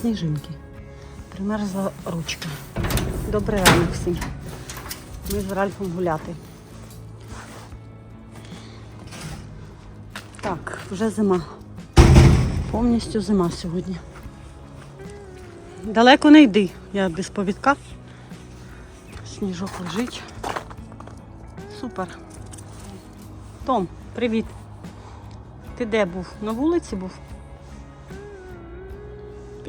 сніжинки. Примерзла ручка. Добрий ранок всім. Ми з Ральфом гуляти. Так, вже зима. Повністю зима сьогодні. Далеко не йди, я без повідка. Сніжок лежить. Супер. Том, привіт. Ти де був? На вулиці був?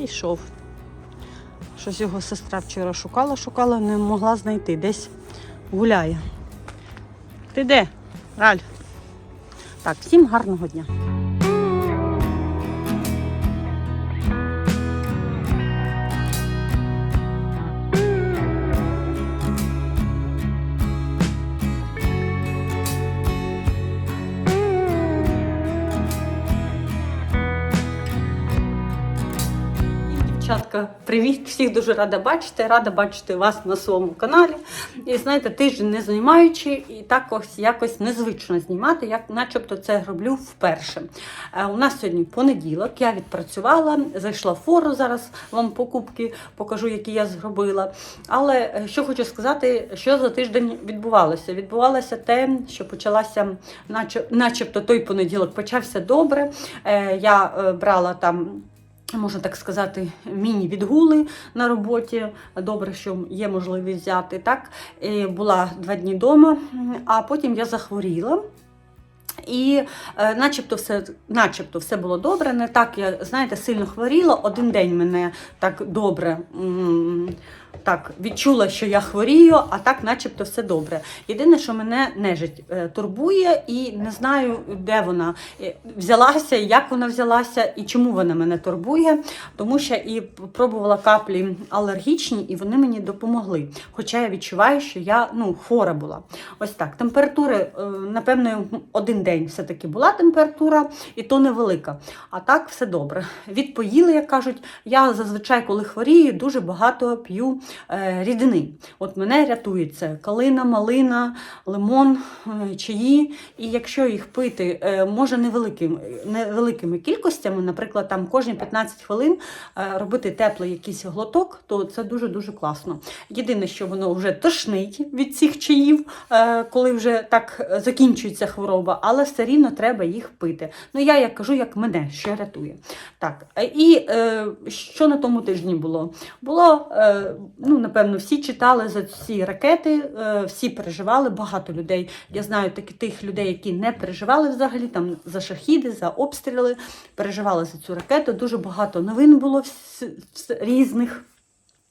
Пішов. Щось його сестра вчора шукала, шукала, не могла знайти. Десь гуляє. Ти де? Раль? Так, всім гарного дня. Дівчатка, привіт! Всіх дуже рада бачити. Рада бачити вас на своєму каналі. І знаєте, тиждень не знімаючи, і так ось якось незвично знімати, як начебто це роблю вперше. Е, У нас сьогодні понеділок, я відпрацювала, зайшла в фору. Зараз вам покупки покажу, які я зробила. Але е, що хочу сказати, що за тиждень відбувалося? Відбувалося те, що почалася, наче, начебто той понеділок почався добре. Е, Я брала там можна так сказати, міні-відгули на роботі. Добре, що є можливість взяти. Так, І була два дні вдома, а потім я захворіла. І е, начебто все, начебто все було добре. Не так я, знаєте, сильно хворіла. Один день мене так добре так, відчула, що я хворію, а так, начебто, все добре. Єдине, що мене нежить е, турбує, і не знаю, де вона е, взялася, як вона взялася і чому вона мене турбує. Тому що і пробувала каплі алергічні, і вони мені допомогли. Хоча я відчуваю, що я ну, хвора була. Ось так. Температури, е, напевно, один день все-таки була температура, і то невелика. А так все добре. Відпоїли, як кажуть, я зазвичай, коли хворію, дуже багато п'ю рідини. От мене рятує це калина, малина, лимон, е, чаї. І якщо їх пити, е, може невеликим, невеликими кількостями, наприклад, там кожні 15 хвилин е, робити теплий якийсь глоток, то це дуже-дуже класно. Єдине, що воно вже тошнить від цих чаїв, е, коли вже так е, закінчується хвороба, але все рівно треба їх пити. Ну, я як кажу, як мене, що рятує. Так, е, і е, що на тому тижні було? Було, е, ну, напевно, всі читали за ці ракети, е, всі переживали, багато людей. Я знаю таки, тих людей, які не переживали взагалі там за шахіди, за обстріли, переживали за цю ракету. Дуже багато новин було різних.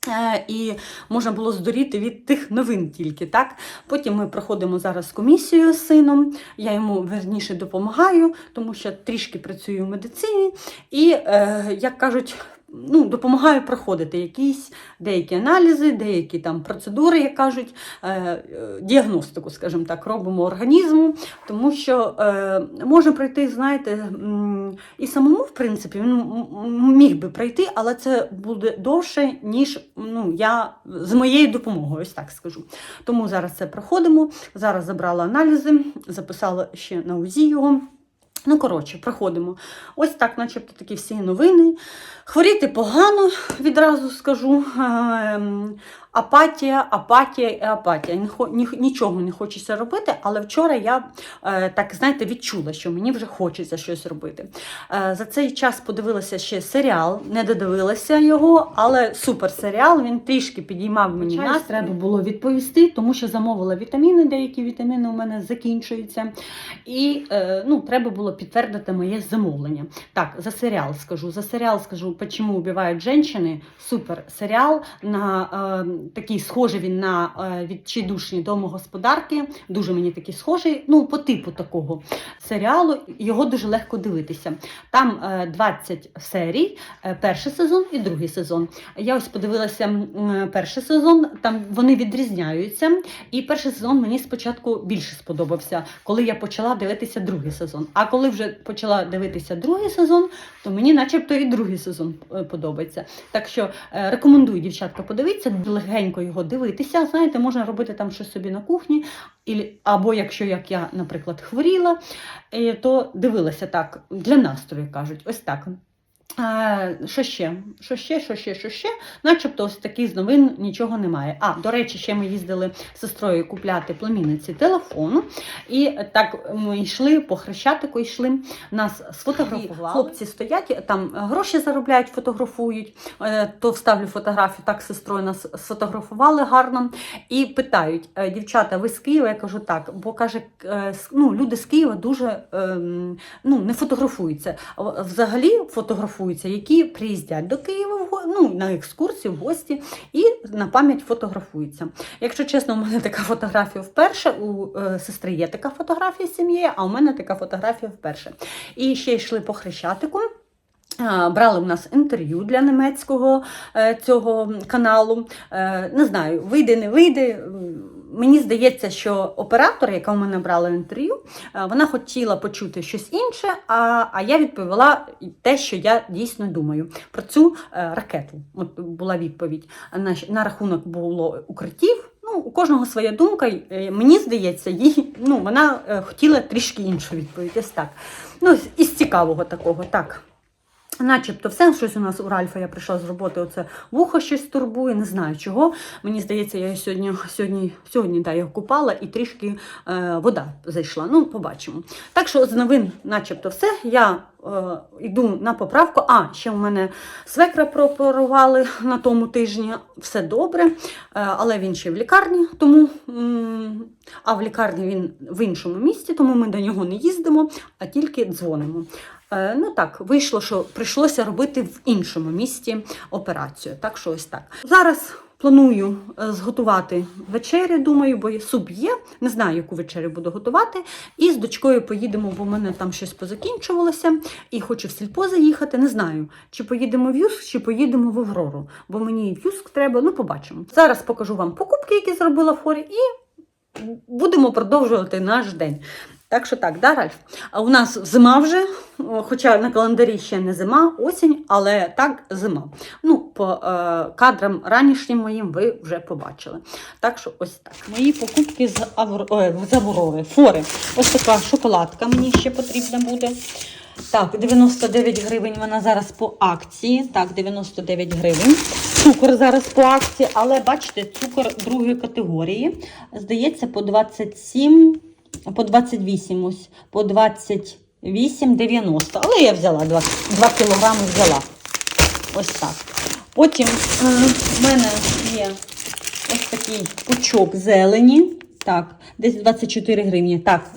Е, І можна було здуріти від тих новин тільки. так. Потім ми проходимо зараз комісію з сином. Я йому верніше допомагаю, тому що трішки працюю в медицині. І, е, як кажуть, ну, допомагаю проходити якісь деякі аналізи, деякі там процедури, як кажуть, е, е, діагностику, скажімо так, робимо організму, тому що е, може пройти, знаєте, і самому, в принципі, він міг би пройти, але це буде довше, ніж ну, я з моєю допомогою, ось так скажу. Тому зараз це проходимо. Зараз забрала аналізи, записала ще на УЗІ його. Ну, коротше, проходимо. Ось так, начебто, такі всі новини. Хворіти погано, відразу скажу. Апатія, апатія і апатія. Ні- ні- Нічого не хочеться робити, але вчора я е, так, знаєте, відчула, що мені вже хочеться щось робити. Е, За цей час подивилася ще серіал, не додивилася його, але супер серіал. Він трішки підіймав мені настрій. Треба було відповісти, тому що замовила вітаміни, деякі вітаміни у мене закінчуються. І е, ну, треба було підтвердити моє замовлення. Так, за серіал скажу. За серіал скажу, «Почему убивають женщини. Супер серіал. На такий схожий він на е, відчайдушні домогосподарки. Дуже мені такий схожий. Ну, по типу такого серіалу. Його дуже легко дивитися. Там е, 20 серій, е, перший сезон і другий сезон. Я ось подивилася е, перший сезон, там вони відрізняються. І перший сезон мені спочатку більше сподобався, коли я почала дивитися другий сезон. А коли вже почала дивитися другий сезон, то мені, начебто, і другий сезон е, подобається. Так що е, рекомендую дівчатка подивитися, легенько його дивитися. Знаєте, можна робити там щось собі на кухні, або якщо як я, наприклад, хворіла, е, то дивилася так для настрою, кажуть, ось так. Що ще? Що ще, що ще, що ще? Начебто ось таких з новин нічого немає. А, до речі, ще ми їздили з сестрою купляти племінниці телефону. І так ми йшли по хрещатику, йшли, нас сфотографували. І Хлопці стоять, там гроші заробляють, фотографують. Е, То вставлю фотографію, так з сестрою нас сфотографували гарно. І питають, «Е, дівчата, ви з Києва? Я кажу, так, бо каже, е, ну, люди з Києва дуже ем, ну, не фотографуються. Взагалі фотографуються, які приїздять до Києва ну, на екскурсію, в гості і на пам'ять фотографуються. Якщо чесно, у мене така фотографія вперше. У е, сестри є така фотографія з сім'єю, а у мене така фотографія вперше. І ще йшли по хрещатику. Брали у нас інтерв'ю для німецького е, цього каналу. Е, Не знаю, вийде, не вийде. Мені здається, що оператор, яка у мене брала інтерв'ю, е, вона хотіла почути щось інше, а, а я відповіла те, що я дійсно думаю про цю е, ракету. От була відповідь на, на рахунок було укриттів. Ну, у кожного своя думка. е, Мені здається, їй ну, вона хотіла трішки іншу відповідь. Ось так. Ну, із цікавого такого, так. Начебто все щось у нас у Ральфа, я прийшла з роботи, оце вухо щось турбує, не знаю чого. Мені здається, я сьогодні, сьогодні, сьогодні да, його купала і трішки е, вода зайшла. Ну, побачимо. Так що з новин, начебто, все. Я е, йду на поправку. А, ще у мене свекра прооперували на тому тижні. Все добре, е, але він ще в лікарні, тому м, а в лікарні він в іншому місті, тому ми до нього не їздимо, а тільки дзвонимо. Е, Ну так, вийшло, що прийшлося робити в іншому місті операцію. Так що ось так. Зараз планую е, зготувати вечерю, думаю, бо суп є. Не знаю, яку вечерю буду готувати. І з дочкою поїдемо, бо в мене там щось позакінчувалося. І хочу в сільпо заїхати. Не знаю, чи поїдемо в Юск, чи поїдемо в Аврору. Бо мені в Юск треба, ну побачимо. Зараз покажу вам покупки, які зробила в Форі, і будемо продовжувати наш день. Так що так, да, Ральф? У нас зима вже, хоча на календарі ще не зима, осінь, але так зима. Ну, по е, кадрам ранішнім моїм ви вже побачили. Так що ось так. Мої покупки з, Авр... Ой, з Аврори, фори. Ось така шоколадка мені ще потрібна буде. Так, 99 гривень вона зараз по акції. Так, 99 гривень. Цукор зараз по акції, але бачите, цукор другої категорії. Здається, по 27, по 28 ось, по 28,90. Але я взяла 2, 2 кілограми взяла. Ось так. Потім е, в мене є ось такий пучок зелені. Так, десь 24 гривні. Так,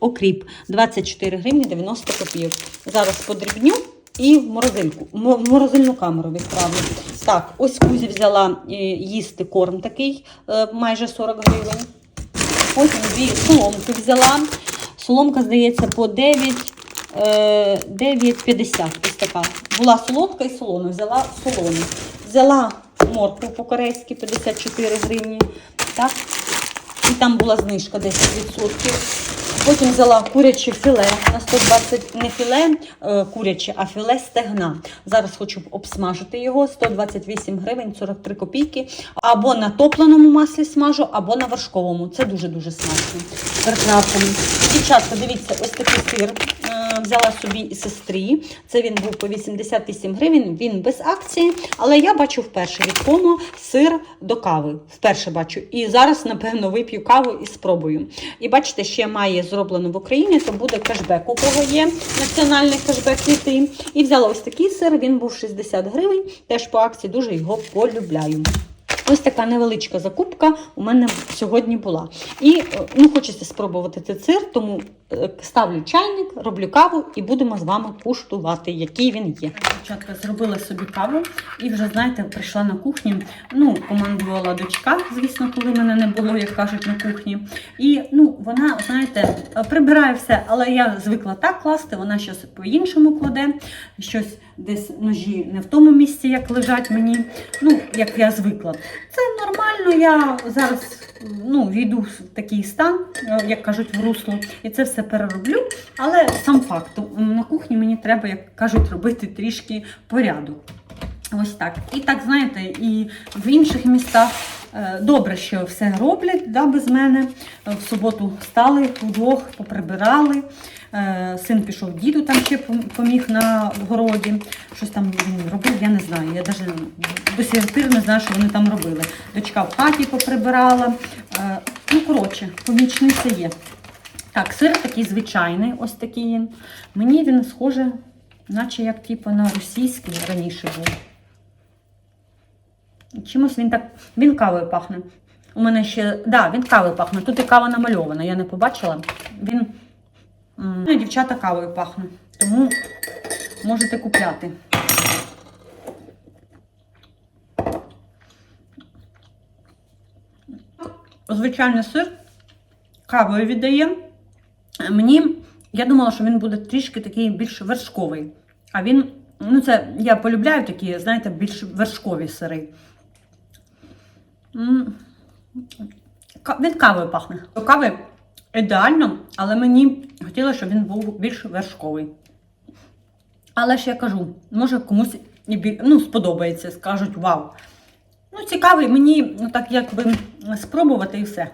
окріп 24 гривні 90 копійок. Зараз подрібню і в морозильку, в морозильну камеру відправлю. Так, ось Кузі взяла е, їсти корм такий, е, майже 40 гривень. Потім дві соломки взяла. Соломка, здається, по 9, е, 9,50. Ось така. Була солодка і солона. Взяла солону. Взяла моркву по-корейськи 54 гривні. Так. І там була знижка 10%. Потім взяла куряче філе на 120, не філе е, куряче, а філе стегна. Зараз хочу обсмажити його 128 гривень 43 копійки. Або на топленому маслі смажу, або на вершковому. Це дуже-дуже смачно. Прекрасно. Дівчатка, дивіться, ось такий сир. е, Взяла собі і сестрі. Це він був по 88 гривень. Він без акції, але я бачу вперше від Комо сир до кави. Вперше бачу. І зараз, напевно, вип'ю каву і спробую. І бачите, ще має зроблено в Україні, то буде кешбек, у кого є національний кешбек йти. І взяла ось такий сир, він був 60 гривень. Теж по акції дуже його полюбляю. Ось така невеличка закупка у мене сьогодні була. І е, ну, хочеться спробувати цей сир, тому е, ставлю чайник, роблю каву і будемо з вами куштувати, який він є. Дівчатка зробила собі каву і вже, знаєте, прийшла на кухню. Ну, командувала дочка, звісно, коли мене не було, як кажуть, на кухні. І ну, вона, знаєте, прибирає все, але я звикла так класти, вона щось по-іншому кладе, щось десь ножі не в тому місці, як лежать мені, ну, як я звикла. Це нормально, я зараз ну, війду в такий стан, е, як кажуть, в русло, і це все перероблю. Але сам факт, на кухні мені треба, як кажуть, робити трішки порядок. Ось так. І так, знаєте, і в інших містах Добре, що все роблять да, без мене. Е, В суботу встали удвох, поприбирали. Е, Син пішов діду, там ще поміг на городі. Щось там робив, я не знаю. Я навіть до сих не знаю, що вони там робили. Дочка в хаті поприбирала. Е, Ну, коротше, помічниця є. Так, сир такий звичайний, ось такий він. Мені він схоже, наче як типу, на російський раніше був. Чимось він так. Він кавою пахне. У мене ще. Да, він кавою пахне. Тут і кава намальована, я не побачила. Він. Ну, дівчата кавою пахне. Тому можете купляти. Звичайний сир кавою віддає. Мені, я думала, що він буде трішки такий більш вершковий. А він, ну це, я полюбляю такі, знаєте, більш вершкові сири. Він кавою пахне. До кави ідеально, але мені хотілося, щоб він був більш вершковий. Але ж я кажу, може комусь ну, сподобається, скажуть вау. Ну, цікавий, мені ну, так якби спробувати і все.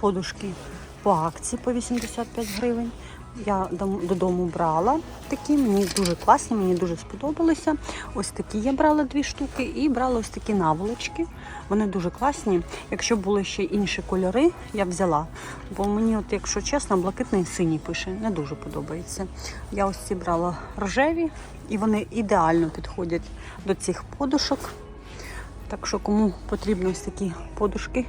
Подушки по акції по 85 гривень. Я додому брала такі, мені дуже класні, мені дуже сподобалися. Ось такі я брала дві штуки і брала ось такі наволочки. Вони дуже класні. Якщо були ще інші кольори, я взяла. Бо мені, от, якщо чесно, блакитний синій пише, не дуже подобається. Я ось ці брала рожеві, і вони ідеально підходять до цих подушок. Так що, кому потрібно ось такі подушки,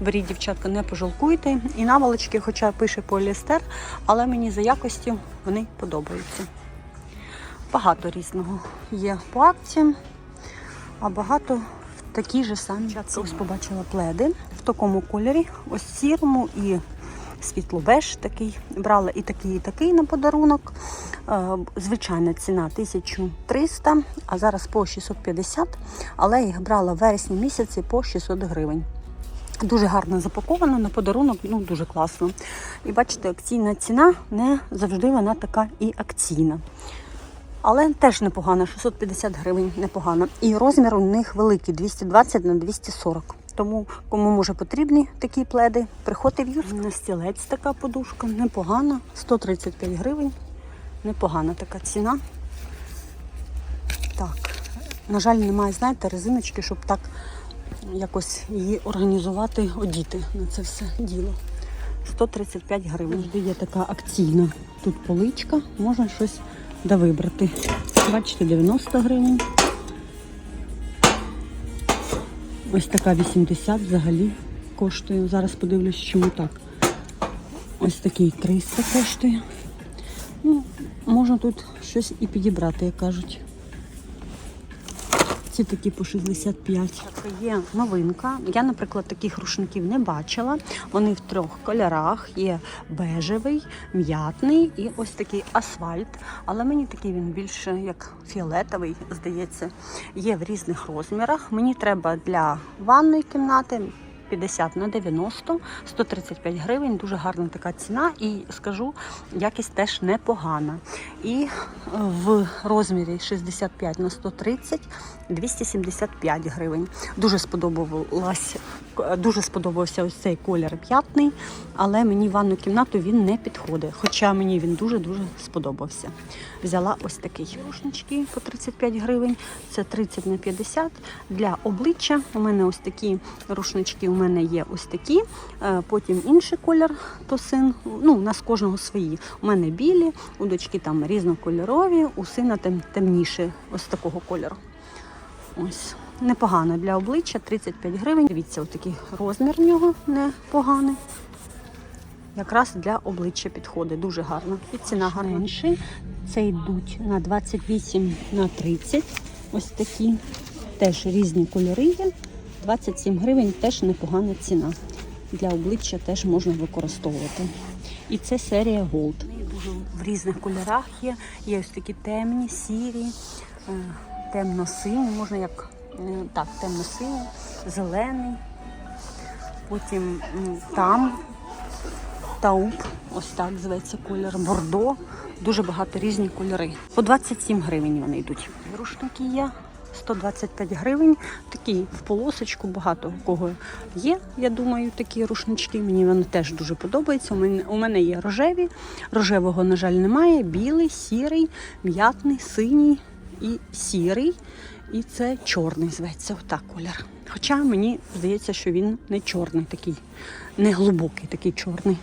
беріть, дівчатка, не пожалкуйте. І наволочки, хоча пише поліестер, але мені за якостю вони подобаються. Багато різного є по акціям, а багато такі ж самі. Ось побачила пледи в такому кольорі, ось сірому і світло-беж такий. Брала і такий, і такий на подарунок. Е, Звичайна ціна 1300, а зараз по 650, але їх брала в вересні місяці по 600 гривень. Дуже гарно запаковано на подарунок, ну дуже класно. І бачите, акційна ціна не завжди вона така і акційна. Але теж непогано, 650 гривень непогано. І розмір у них великий 220 на 240. Тому кому може потрібні такі пледи, приходьте в юск. На стілець така подушка, непогана, 135 гривень. Непогана така ціна. Так, на жаль, немає, знаєте, резиночки, щоб так якось її організувати, одіти на це все діло. 135 гривень. Завжди є така акційна. Тут поличка, можна щось довибрати. Бачите, 90 гривень. Ось така 80 взагалі коштує. Зараз подивлюсь, чому так. Ось такий 300 коштує. Ну, можна тут щось і підібрати, як кажуть. Ці такі по 65. Є новинка. Я, наприклад, таких рушників не бачила. Вони в трьох кольорах: є бежевий, м'ятний і ось такий асфальт. Але мені такий він більше як фіолетовий, здається. Є в різних розмірах. Мені треба для ванної кімнати. 50 на 90, 135 гривень, дуже гарна така ціна. І скажу, якість теж непогана. І е, в розмірі 65 на 130 275 гривень. Дуже дуже сподобався ось цей колір п'ятний, але мені в ванну кімнату він не підходить. Хоча мені він дуже-дуже сподобався. Взяла ось такий рушнички по 35 гривень. Це 30 на 50 для обличчя. У мене ось такі рушнички. Мене є ось такі. Е, Потім інший колір, то син. Ну, у нас кожного свої. У мене білі, у дочки там різнокольорові, у сина тем, темніше, ось такого кольору. Ось. Непогано для обличчя 35 гривень. Дивіться, ось такий розмір в нього непоганий. Якраз для обличчя підходить дуже гарно. І ціна гарна. Менший. Це йдуть на 28 на 30. Ось такі. Теж різні кольори є. 27 гривень теж непогана ціна. Для обличчя теж можна використовувати. І це серія Gold. В різних кольорах є. Є ось такі темні, сірі, е, темно-сині, можна як е, так, темно-синій, зелений. Потім там тауп, ось так зветься колір, бордо. Дуже багато різні кольори. По 27 гривень вони йдуть. Рушники є. 125 гривень. Такі в полосочку багато кого є. Я думаю, такі рушнички. Мені вони теж дуже подобаються. У мене, у мене є рожеві. Рожевого, на жаль, немає. Білий, сірий, м'ятний, синій і сірий. І це чорний зветься. Отак колір. Хоча мені здається, що він не чорний, такий, не глибокий, такий чорний.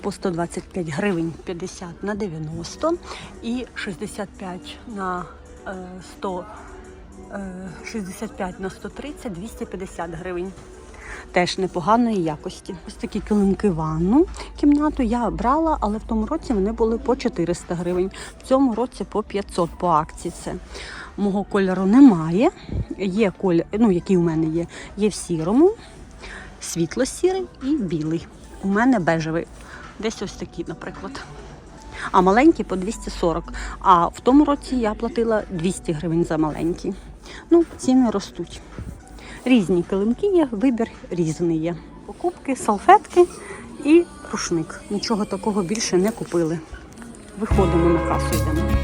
По 125 гривень 50 на 90 і 65 на е, 100, е, 65 на 130 250 гривень. Теж непоганої якості. Ось такі килимки ванну кімнату я брала, але в тому році вони були по 400 гривень. В цьому році по 500 по акції. Це мого кольору немає. Є колір, ну який у мене є, є в сірому, світло-сірий і білий. У мене бежевий. Десь ось такий, наприклад. А маленький по 240. А в тому році я платила 200 гривень за маленький. Ну, ціни ростуть. Різні килимки є, вибір різний є. Покупки, салфетки і рушник. Нічого такого більше не купили. Виходимо на касу йдемо.